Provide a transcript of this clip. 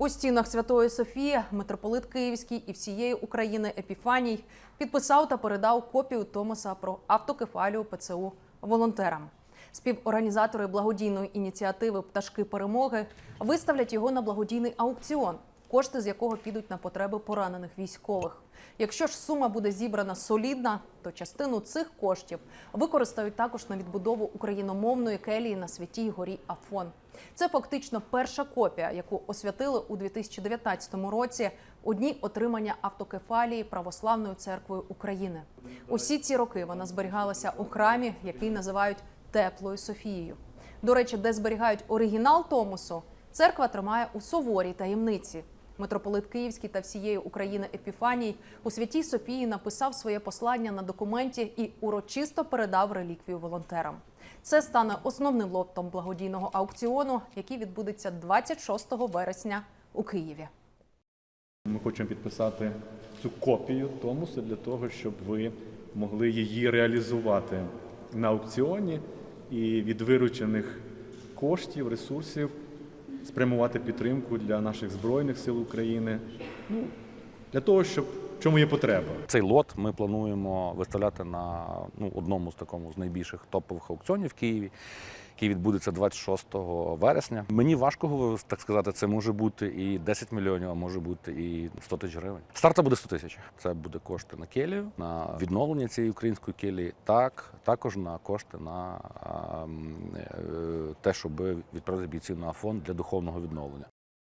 У стінах Святої Софії митрополит Київський і всієї України Епіфаній підписав та передав копію Томаса про автокефалію ПЦУ волонтерам. Співорганізатори благодійної ініціативи Пташки перемоги виставлять його на благодійний аукціон, кошти з якого підуть на потреби поранених військових. Якщо ж сума буде зібрана солідна, то частину цих коштів використають також на відбудову україномовної келії на святій горі Афон. Це фактично перша копія, яку освятили у 2019 році у дні отримання автокефалії Православною церквою України. Усі ці роки вона зберігалася у храмі, який називають Теплою Софією. До речі, де зберігають оригінал Томосу, церква тримає у суворій таємниці. Митрополит Київський та всієї України Епіфаній у святій Софії написав своє послання на документі і урочисто передав реліквію волонтерам. Це стане основним лотом благодійного аукціону, який відбудеться 26 вересня у Києві. Ми хочемо підписати цю копію Томуса для того, щоб ви могли її реалізувати на аукціоні і від виручених коштів, ресурсів спрямувати підтримку для наших збройних сил України. Ну, для того, щоб чому є потреба. Цей лот ми плануємо виставляти на ну, одному з такому з найбільших топових аукціонів в Києві, який відбудеться 26 вересня. Мені важко так сказати, це може бути і 10 мільйонів, а може бути і 100 тисяч гривень. Старта буде 100 тисяч. Це буде кошти на келію, на відновлення цієї української келії, так також на кошти на а, е, те, щоб відправити бійців на фонд для духовного відновлення.